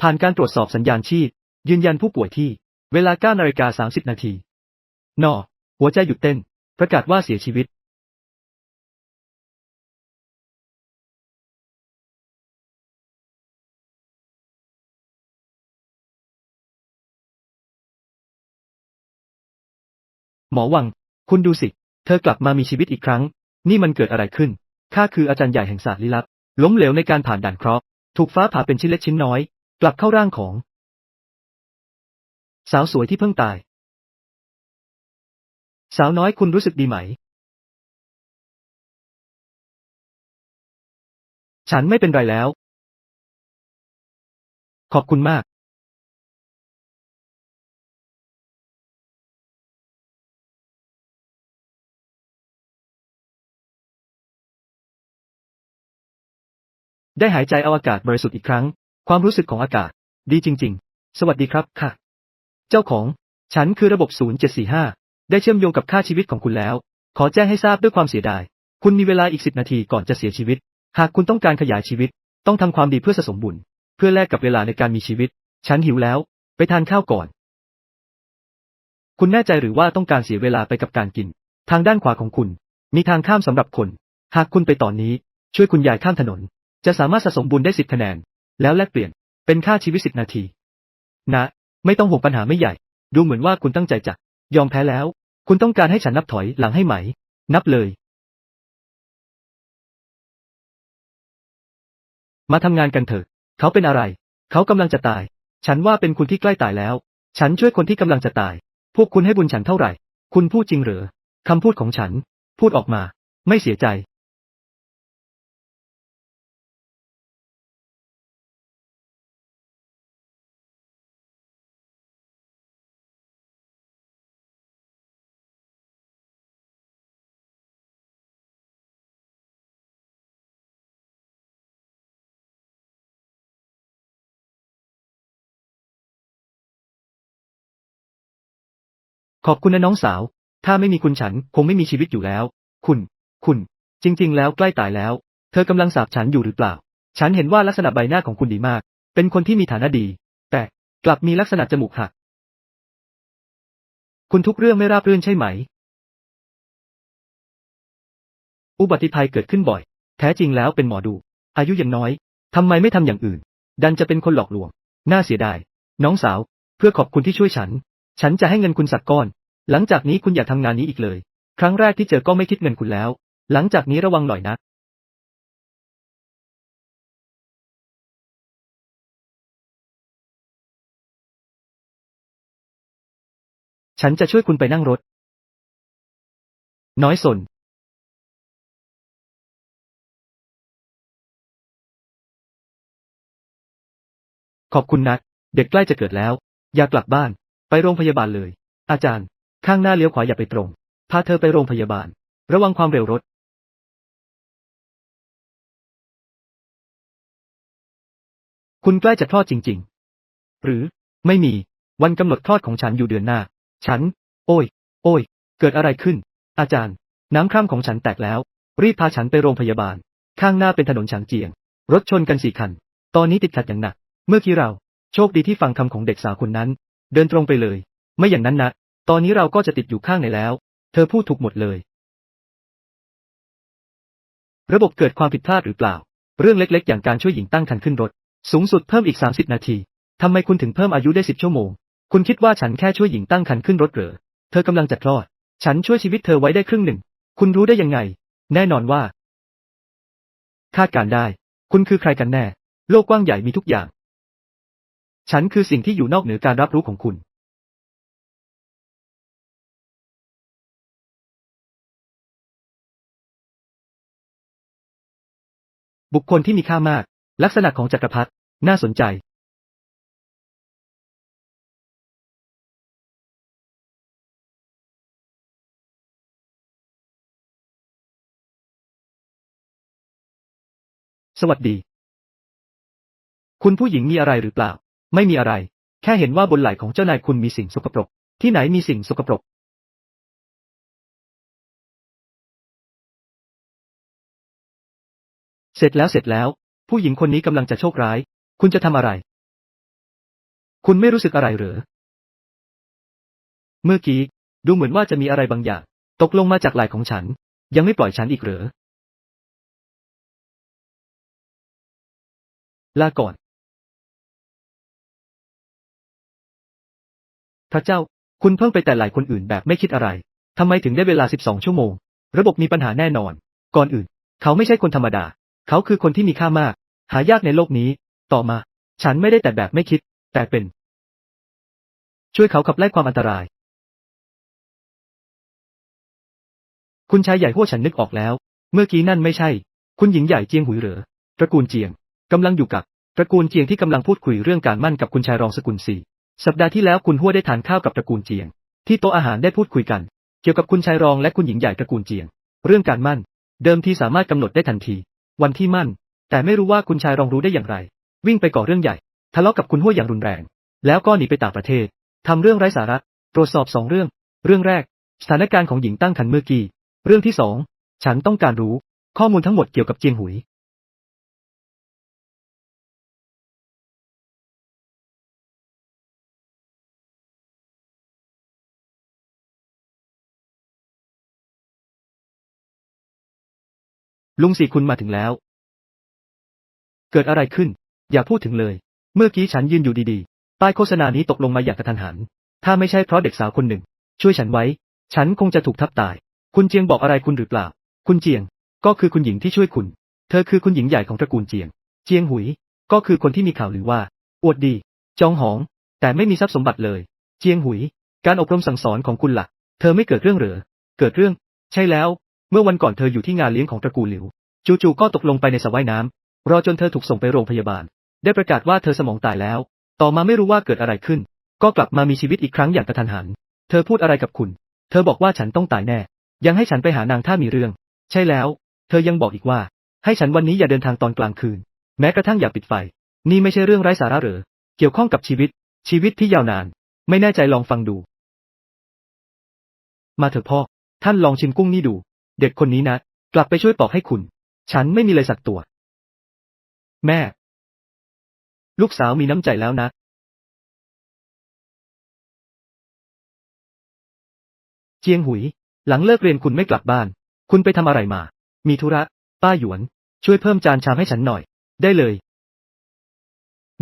ผ่านการตรวจสอบสัญญาณชีพ ยืนยันผู้ป่วยที่ เวลา9นาฬิกา30 นาที นอ หัวใจหยุดเต้น ประกาศว่าเสียชีวิต หมอวัง คุณดูสิ เธอกลับมามีชีวิตอีกครั้ง นี่มันเกิดอะไรขึ้น ข้าคืออาจารย์ใหญ่แห่งศาสตร์ลี้ลับ ล้มเหลวในการผ่านด่านเคราะห์ ถูกฟ้าผ่าเป็นชิ้นเล็กชิ้นน้อย กลับเข้าร่างของ สาวสวยที่เพิ่งตาย สาวน้อยคุณรู้สึกดีไหม ฉันไม่เป็นไรแล้ว ขอบคุณมาก ได้หายใจเอาอากาศบริสุทธิ์อีกครั้ง ความรู้สึกของอากาศ ดีจริง ๆ สวัสดีครับค่ะ เจ้าของ ฉันคือระบบ 0745 ได้เชื่อมโยงกับค่าชีวิตของคุณแล้ว ขอแจ้งให้ทราบด้วยความเสียดาย คุณมีเวลาอีก 10 นาทีก่อนจะเสียชีวิต หากคุณต้องการขยายชีวิต ต้องทำความดีเพื่อสะสมบุญ เพื่อแลกกับเวลาในการมีชีวิต ฉันหิวแล้ว ไปทานข้าวก่อน คุณแน่ใจหรือว่าต้องการเสียเวลาไปกับการกิน ทางด้านขวาของคุณ มีทางข้ามสำหรับคน หากคุณไปตอนนี้ ช่วยคุณยายข้ามถนน จะสามารถสะสมบุญได้สิบคะแนน แล้วแลกเปลี่ยน เป็นค่าชีวิตสิบนาที นะ ไม่ต้องห่วงปัญหาไม่ใหญ่ ดูเหมือนว่าคุณตั้งใจจะ ยอมแพ้แล้ว คุณต้องการให้ฉันนับถอยหลังให้ไหม นับเลย มาทำงานกันเถอะ เขาเป็นอะไร เขากำลังจะตาย ฉันว่าเป็นคุณที่ใกล้ตายแล้ว ฉันช่วยคนที่กำลังจะตาย พวกคุณให้บุญฉันเท่าไหร่ คุณพูดจริงเหรอคำพูดของฉัน พูดออกมา ไม่เสียใจ ขอบคุณนะน้องสาว ถ้าไม่มีคุณฉันคงไม่มีชีวิตอยู่แล้ว คุณ คุณ จริง ๆ แล้วใกล้ตายแล้ว เธอกำลังสาบฉันอยู่หรือเปล่า ฉันเห็นว่าลักษณะใบหน้าของคุณดีมาก เป็นคนที่มีฐานะดี แต่กลับมีลักษณะจมูกหัก คุณทุกเรื่องไม่ราบรื่นใช่ไหม อุบัติภัยเกิดขึ้นบ่อย แท้จริงแล้วเป็นหมอดู อายุยังน้อยทำไมไม่ทำอย่างอื่น ดันจะเป็นคนหลอกลวง น่าเสียดาย น้องสาว เพื่อขอบคุณที่ช่วยฉัน ฉันจะให้เงินคุณสักก้อน หลังจากนี้คุณอย่าทำงานนี้อีกเลย ครั้งแรกที่เจอก็ไม่คิดเงินคุณแล้ว หลังจากนี้ระวังหน่อยนะ ฉันจะช่วยคุณไปนั่งรถ น้อยสน ขอบคุณนะ เด็กใกล้จะเกิดแล้ว อยากกลับบ้าน ไปโรงพยาบาลเลย อาจารย์ ข้างหน้าเลี้ยวขวาอย่าไปตรง พาเธอไปโรงพยาบาล ระวังความเร็วรถ คุณใกล้จะคลอดจริง ๆ หรือ ไม่มี วันกำหนดคลอดของฉันอยู่เดือนหน้า ฉัน โอ้ย โอ้ย เกิดอะไรขึ้น อาจารย์ น้ำคร่ำของฉันแตกแล้ว รีบพาฉันไปโรงพยาบาล ข้างหน้าเป็นถนนฉางเจียง รถชนกันสี่คัน ตอนนี้ติดขัดอย่างหนัก เมื่อกี้เรา โชคดีที่ฟังคำของเด็กสาวคนนั้น เดินตรงไปเลย ไม่อย่างนั้นนะ ตอนนี้เราก็จะติดอยู่ข้างในแล้ว เธอพูดถูกหมดเลย ระบบเกิดความผิดพลาดหรือเปล่า เรื่องเล็กๆ อย่างการช่วยหญิงตั้งครรภ์ขึ้นรถ สูงสุดเพิ่มอีก 30 นาทีทำไมคุณถึงเพิ่มอายุได้ 10 ชั่วโมง คุณคิดว่าฉันแค่ช่วยหญิงตั้งครรภ์ขึ้นรถเหรอ เธอกำลังจะคลอด ฉันช่วยชีวิตเธอไว้ได้ครึ่งหนึ่ง คุณรู้ได้ยังไง แน่นอนว่า คาดการได้ คุณคือใครกันแน่ โลกกว้างใหญ่มีทุกอย่าง ฉันคือสิ่งที่อยู่นอกเหนือการรับรู้ของคุณบุคคลที่มีค่ามาก ลักษณะของจักรพรรดิ น่าสนใจ สวัสดี คุณผู้หญิงมีอะไรหรือเปล่า ไม่มีอะไร แค่เห็นว่าบนไหล่ของเจ้านายคุณมีสิ่งสกปรก ที่ไหนมีสิ่งสกปรก เสร็จแล้วเสร็จแล้ว ผู้หญิงคนนี้กำลังจะโชคร้าย คุณจะทำอะไร คุณไม่รู้สึกอะไรหรือ เมื่อกี้ ดูเหมือนว่าจะมีอะไรบางอย่าง ตกลงมาจากไหล่ของฉัน ยังไม่ปล่อยฉันอีกหรือลาก่อน ระเจ้า คุณเพิ่งไปแต่ไหล่คนอื่นแบบไม่คิดอะไร ทำไมถึงได้เวลา 12 ชั่วโมง ระบบมีปัญหาแน่นอน ก่อนอื่น เขาไม่ใช่คนธรรมดา เขาคือคนที่มีค่ามาก หายากในโลกนี้ ต่อมา ฉันไม่ได้แต่แบบไม่คิด แต่เป็น ช่วยเขาขับไล่ความอันตราย คุณชายใหญ่หัวฉันนึกออกแล้ว เมื่อกี้นั่นไม่ใช่ คุณหญิงใหญ่เจียงหุยเหรอ ตระกูลเจียงกำลังอยู่กับ ตระกูลเจียงที่กำลังพูดคุยเรื่องการมั่นกับคุณชายรองสกุลสี สัปดาห์ที่แล้วคุณหัวได้ทานข้าวกับตระกูลเจียง ที่โต๊ะอาหารได้พูดคุยกัน เกี่ยวกับคุณชายรองและคุณหญิงใหญ่ตระกูลเจียง เรื่องการมั่น เดิมทีสามารถกำหนดได้ทันที วันที่มั่น แต่ไม่รู้ว่าคุณชายรองรู้ได้อย่างไร วิ่งไปก่อเรื่องใหญ่ ทะเลาะกับคุณหัวอย่างรุนแรง แล้วก็หนีไปต่างประเทศทำเรื่องไร้สาระตรวจสอบสองเรื่อง เรื่องแรก สถานการณ์ของหญิงตั้งครรภ์เมื่อกี้ เรื่องที่สองฉันต้องการรู้ ข้อมูลทั้งหมดเกี่ยวกับเจียงหุย ลุงสี่คุณมาถึงแล้ว เกิดอะไรขึ้น อย่าพูดถึงเลย เมื่อกี้ฉันยืนอยู่ดีๆ ป้ายโฆษณานี้ตกลงมาอย่างกระทันหัน ถ้าไม่ใช่เพราะเด็กสาวคนหนึ่ง ช่วยฉันไว้ ฉันคงจะถูกทับตาย คุณเจียงบอกอะไรคุณหรือเปล่า คุณเจียง ก็คือคุณหญิงที่ช่วยคุณ เธอคือคุณหญิงใหญ่ของตระกูลเจียง เจียงหุย ก็คือคนที่มีข่าวหรือว่า อวดดี จองหอง แต่ไม่มีทรัพย์สมบัติเลย เจียงหุย การอบรมสั่งสอนของคุณละ่ะ เธอไม่เกิดเรื่องเหรอ เกิดเรื่อง ใช่แล้ว เมื่อวันก่อนเธออยู่ที่งานเลี้ยงของตระกูลหลิว จู่ๆก็ตกลงไปในสระว่ายน้ำรอจนเธอถูกส่งไปโรงพยาบาล ได้ประกาศว่าเธอสมองตายแล้ว ต่อมาไม่รู้ว่าเกิดอะไรขึ้น ก็กลับมามีชีวิตอีกครั้งอย่างกระทันหัน เธอพูดอะไรกับคุณ เธอบอกว่าฉันต้องตายแน่ ยังให้ฉันไปหานางถ้ามีเรื่อง ใช่แล้ว เธอยังบอกอีกว่า ให้ฉันวันนี้อย่าเดินทางตอนกลางคืน แม้กระทั่งอย่าปิดไฟ นี่ไม่ใช่เรื่องไร้สาระหรือ เกี่ยวข้องกับชีวิต ชีวิตที่ยาวนาน ไม่แน่ใจลองฟังดู มาเถอะพ่อ ท่านลองชิมกุ้งนี่ดู เด็กคนนี้นะ กลับไปช่วยปอกให้คุณ ฉันไม่มีเลยสักตัว แม่ ลูกสาวมีน้ำใจแล้วนะเจียงหุย หลังเลิกเรียนคุณไม่กลับบ้าน คุณไปทำอะไรมา มีธุระ ป้าหยวน ช่วยเพิ่มจานชามให้ฉันหน่อย ได้เลย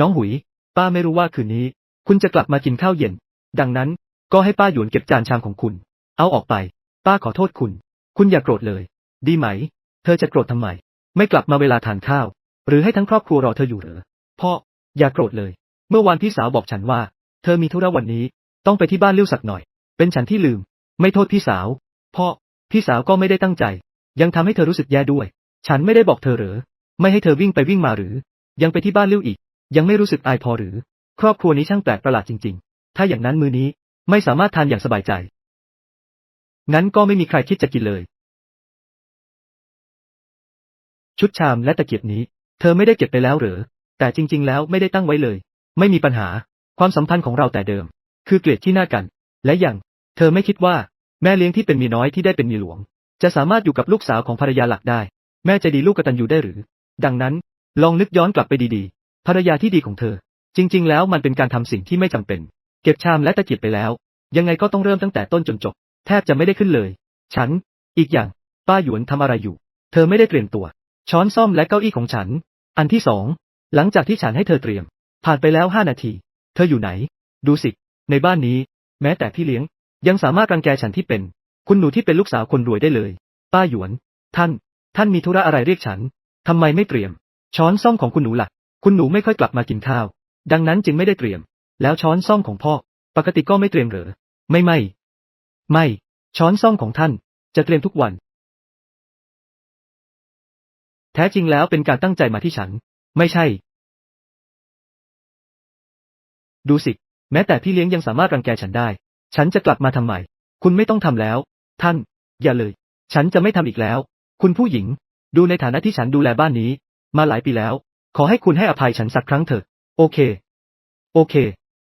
น้องหุย ป้าไม่รู้ว่าคืนนี้ คุณจะกลับมากินข้าวเย็น ดังนั้น ก็ให้ป้าหยวนเก็บจานชามของคุณ เอาออกไป ป้าขอโทษคุณ คุณอย่าโกรธเลย ดีไหม เธอจะโกรธทำไม ไม่กลับมาเวลาทานข้าว หรือให้ทั้งครอบครัวรอเธออยู่เหรอพ่อ อย่าโกรธเลย เมื่อวานพี่สาวบอกฉันว่า เธอมีธุระวันนี้ ต้องไปที่บ้านเลี้ยวสักหน่อย เป็นฉันที่ลืม ไม่โทษพี่สาว พ่อ พี่สาวก็ไม่ได้ตั้งใจ ยังทำให้เธอรู้สึกแย่ด้วย ฉันไม่ได้บอกเธอหรือ ไม่ให้เธอวิ่งไปวิ่งมาหรือ ยังไปที่บ้านเลี้ยวอีก ยังไม่รู้สึกอายพอหรือ ครอบครัวนี้ช่างแปลกประหลาดจริง ๆ ถ้าอย่างนั้นมือนี้ไม่สามารถทานอย่างสบายใจ งั้นก็ไม่มีใครคิดจะกินเลย ชุดชามและตะเกียบนี้ เธอไม่ได้เก็บไปแล้วหรือ แต่จริง ๆ แล้วไม่ได้ตั้งไว้เลย ไม่มีปัญหา ความสัมพันธ์ของเราแต่เดิม คือเกลียดที่หน้ากัน และอย่าง เธอไม่คิดว่า แม่เลี้ยงที่เป็นมีน้อยที่ได้เป็นมีหลวง จะสามารถอยู่กับลูกสาวของภรรยาหลักได้ แม่ใจดีลูกกตัญญูได้หรือ ดังนั้น ลองนึกย้อนกลับไปดีๆ ภรรยาที่ดีของเธอ จริง ๆ แล้วมันเป็นการทำสิ่งที่ไม่จำเป็น เก็บชามและตะเกียบไปแล้ว ยังไงก็ต้องเริ่มตั้งแต่ต้นจนจบ แทบจะไม่ได้ขึ้นเลย ฉัน อีกอย่าง ป้าหยวนทำอะไรอยู่ เธอไม่ได้เตรียมตัว ช้อนซ่อมและเก้าอี้ของฉัน อันที่สอง หลังจากที่ฉันให้เธอเตรียม ผ่านไปแล้วห้านาที เธออยู่ไหน ดูสิ ในบ้านนี้ แม้แต่พี่เลี้ยง ยังสามารถรังแกฉันที่เป็น คุณหนูที่เป็นลูกสาวคนรวยได้เลย ป้าหยวน ท่าน ท่านมีธุระอะไรเรียกฉันทำไมไม่เตรียม ช้อนซ่อมของคุณหนูล่ะ คุณหนูไม่ค่อยกลับมากินข้าว ดังนั้นจึงไม่ได้เตรียม แล้วช้อนซ่อมของพ่อ ปกติก็ไม่เตรียมเหรอ ไม่ไม่ ไม่ ช้อนซ่อมของท่านจะเตรียมทุกวัน แท้จริงแล้วเป็นการตั้งใจมาที่ฉัน ไม่ใช่ ดูสิ แม้แต่พี่เลี้ยงยังสามารถรังแกฉันได้ ฉันจะกลับมาทำไม คุณไม่ต้องทำแล้ว ท่าน อย่าเลย ฉันจะไม่ทำอีกแล้ว คุณผู้หญิง ดูในฐานะที่ฉันดูแลบ้านนี้ มาหลายปีแล้ว ขอให้คุณให้อภัยฉันสักครั้งเถอะ โอเค โอเค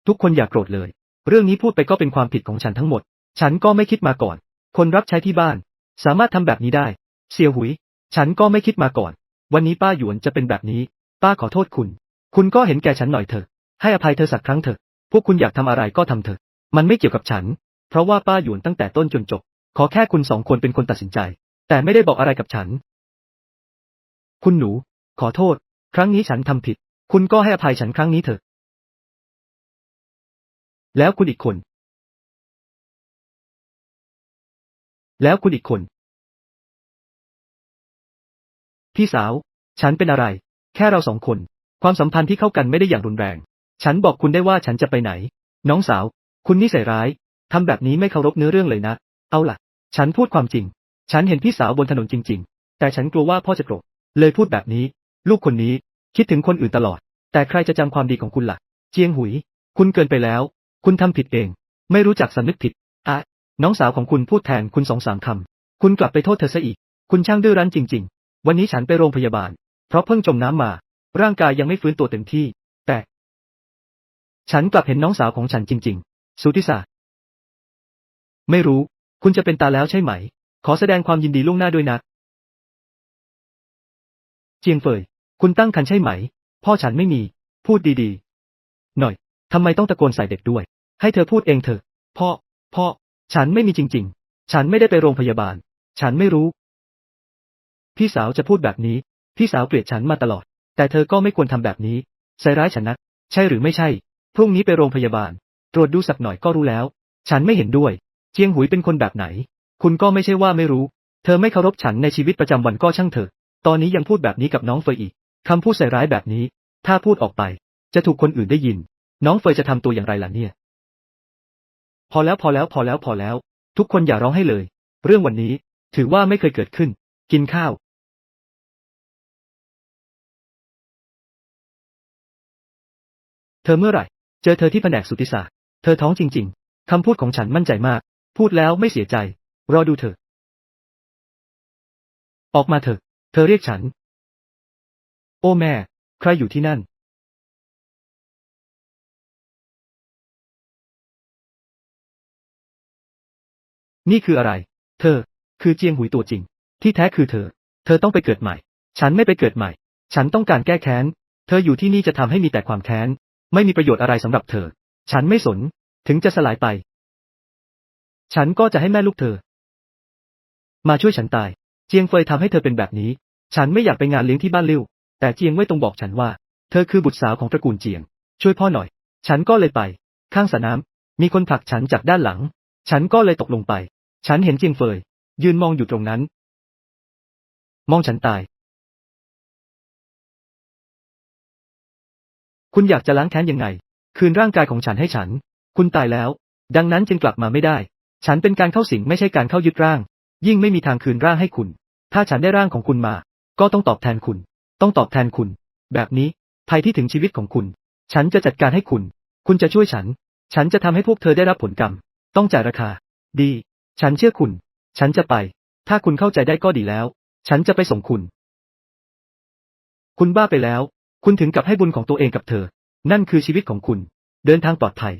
ทุกคนอย่าโกรธเลย เรื่องนี้พูดไปก็เป็นความผิดของฉันทั้งหมด ฉันก็ไม่คิดมาก่อน คนรับใช้ที่บ้าน สามารถทำแบบนี้ได้ เสี่ยวหุย ฉันก็ไม่คิดมาก่อน วันนี้ป้าหยวนจะเป็นแบบนี้ ป้าขอโทษคุณ คุณก็เห็นแก่ฉันหน่อยเถอะ ให้อภัยเธอสักครั้งเถอะ พวกคุณอยากทำอะไรก็ทำเถอะ มันไม่เกี่ยวกับฉัน เพราะว่าป้าหยวนตั้งแต่ต้นจนจบ ขอแค่คุณสองคนเป็นคนตัดสินใจ แต่ไม่ได้บอกอะไรกับฉัน คุณหนู ขอโทษ ครั้งนี้ฉันทำผิด คุณก็ให้อภัยฉันครั้งนี้เถอะ แล้วคุณอีกคน แล้วคุณอีกคน พี่สาว ฉันเป็นอะไร แค่เราสองคน ความสัมพันธ์ที่เข้ากันไม่ได้อย่างรุนแรง ฉันบอกคุณได้ว่าฉันจะไปไหน น้องสาว คุณนิสัยร้าย ทำแบบนี้ไม่เคารพเนื้อเรื่องเลยนะ เอาล่ะ ฉันพูดความจริง ฉันเห็นพี่สาวบนถนนจริง ๆ แต่ฉันกลัวว่าพ่อจะโกรธ เลยพูดแบบนี้ ลูกคนนี้ คิดถึงคนอื่นตลอด แต่ใครจะจำความดีของคุณล่ะ เจียงหุย คุณเกินไปแล้ว คุณทำผิดเอง ไม่รู้จักสำนึกผิด น้องสาวของคุณพูดแทนคุณสองสามคำ คุณกลับไปโทษเธอซะอีก คุณช่างดื้อรั้นจริง ๆ วันนี้ฉันไปโรงพยาบาล เพราะเพิ่งจมน้ำมา ร่างกายยังไม่ฟื้นตัวเต็มที่ แต่ ฉันกลับเห็นน้องสาวของฉันจริง ๆ สุธิสาไม่รู้ คุณจะเป็นตาแล้วใช่ไหม ขอแสดงความยินดีล่วงหน้าด้วยนะเจียงเฟย คุณตั้งครรภ์ใช่ไหม พ่อฉันไม่มี พูดดีๆ หน่อย ทำไมต้องตะโกนใส่เด็กด้วย ให้เธอพูดเองเถอะ พ่อ พ่อ ฉันไม่มีจริง ๆ ฉันไม่ได้ไปโรงพยาบาล ฉันไม่รู้ พี่สาวจะพูดแบบนี้ พี่สาวเกลียดฉันมาตลอด แต่เธอก็ไม่ควรทำแบบนี้ ใส่ร้ายฉันนะใช่หรือไม่ใช่ พรุ่งนี้ไปโรงพยาบาล ตรวจดูสักหน่อยก็รู้แล้ว ฉันไม่เห็นด้วย เจียงหุยเป็นคนแบบไหน คุณก็ไม่ใช่ว่าไม่รู้ เธอไม่เคารพฉันในชีวิตประจำวันก็ช่างเถอะ ตอนนี้ยังพูดแบบนี้กับน้องเฟยอีกคำพูดใส่ร้ายแบบนี้ ถ้าพูดออกไป จะถูกคนอื่นได้ยิน น้องเฟยจะทำตัวอย่างไรล่ะเนี่ย พอแล้วพอแล้วพอแล้วพอแล้ว ทุกคนอย่าร้องให้เลย เรื่องวันนี้ ถือว่าไม่เคยเกิดขึ้น กินข้าวเธอเมื่อไหร่ เจอเธอที่แผนกสุติศาสตร์เธอท้องจริง ๆคำพูดของฉันมั่นใจมาก พูดแล้วไม่เสียใจ รอดูเถอออกมาเถอะ เธอเรียกฉัน โอ้แม่ ใครอยู่ที่นั่น นี่คืออะไร เธอ คือเจียงหุยตัวจริง ที่แท้คือเธอ เธอต้องไปเกิดใหม่ ฉันไม่ไปเกิดใหม่ ฉันต้องการแก้แค้น เธออยู่ที่นี่จะทำให้มีแต่ความแค้น ไม่มีประโยชน์อะไรสำหรับเธอ ฉันไม่สน ถึงจะสลายไป ฉันก็จะให้แม่ลูกเธอ มาช่วยฉันตาย เจียงเฟยทำให้เธอเป็นแบบนี้ ฉันไม่อยากไปงานเลี้ยงที่บ้านลิ่วแต่เจียงไว้ตรงบอกฉันว่า เธอคือบุตรสาวของตระกูลเจียง ช่วยพ่อหน่อย ฉันก็เลยไป ข้างสระน้ำมีคนผลักฉันจากด้านหลัง ฉันก็เลยตกลงไป ฉันเห็นเจียงเฟย ยืนมองอยู่ตรงนั้น มองฉันตาย คุณอยากจะล้างแค้นยังไง คืนร่างกายของฉันให้ฉัน คุณตายแล้ว ดังนั้นจึงกลับมาไม่ได้ ฉันเป็นการเข้าสิงไม่ใช่การเข้ายึดร่าง ยิ่งไม่มีทางคืนร่างให้คุณ ถ้าฉันได้ร่างของคุณมา ก็ต้องตอบแทนคุณ ต้องตอบแทนคุณ แบบนี้ ภัยที่ถึงชีวิตของคุณ ฉันจะจัดการให้คุณ คุณจะช่วยฉัน ฉันจะทำให้พวกเธอได้รับผลกรรม ต้องจ่ายราคา ดี ฉันเชื่อคุณ ฉันจะไป ถ้าคุณเข้าใจได้ก็ดีแล้ว ฉันจะไปส่งคุณ คุณบ้าไปแล้ว คุณถึงกับให้บุญของตัวเองกับเธอ นั่นคือชีวิตของคุณ เดินทางปลอดภัย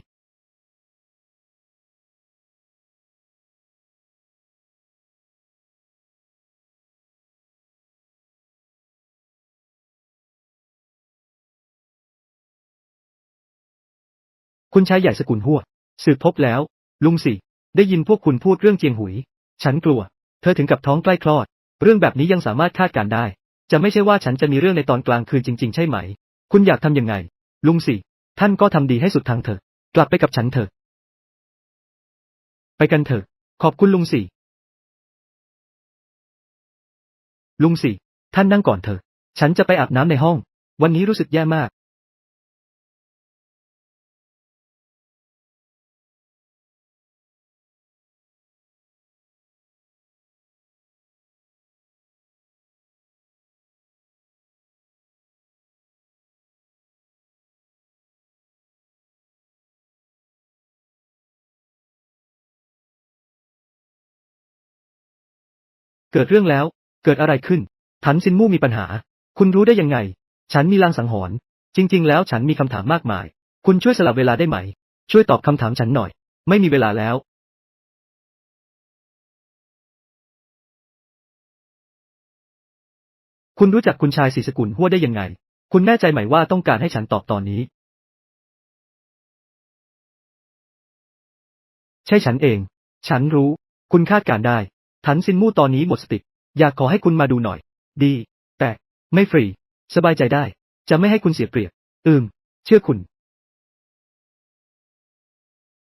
คุณชายใหญ่สกุลหัวสืบพบแล้ว ลุงสิ ได้ยินพวกคุณพูดเรื่องเจียงหุย ฉันกลัว เธอถึงกับท้องใกล้คลอด เรื่องแบบนี้ยังสามารถคาดการได้ จะไม่ใช่ว่าฉันจะมีเรื่องในตอนกลางคืนจริง ๆ ใช่ไหม คุณอยากทำยังไง ลุงสิท่านก็ทำดีให้สุดทางเถอะ กลับไปกับฉันเถอะ ไปกันเถอะ ขอบคุณลุงสิลุงสิท่านนั่งก่อนเถอะ ฉันจะไปอาบน้ำในห้อง วันนี้รู้สึกแย่มาก เกิดเรื่องแล้ว เกิดอะไรขึ้น ถันซินมู่มีปัญหา คุณรู้ได้ยังไง ฉันมีลางสังหรณ์ จริง ๆ แล้วฉันมีคำถามมากมาย คุณช่วยสลับเวลาได้ไหม ช่วยตอบคำถามฉันหน่อย ไม่มีเวลาแล้ว คุณรู้จักคุณชายศรีสกุลหัวได้ยังไง คุณแน่ใจไหมว่าต้องการให้ฉันตอบตอนนี้ ใช่ฉันเอง ฉันรู้ คุณคาดการได้ ถันซินมู่ตอนนี้หมดสติ อยากขอให้คุณมาดูหน่อย ดี แต่ ไม่ฟรี สบายใจได้ จะไม่ให้คุณเสียเปรียบ อืม เชื่อคุณ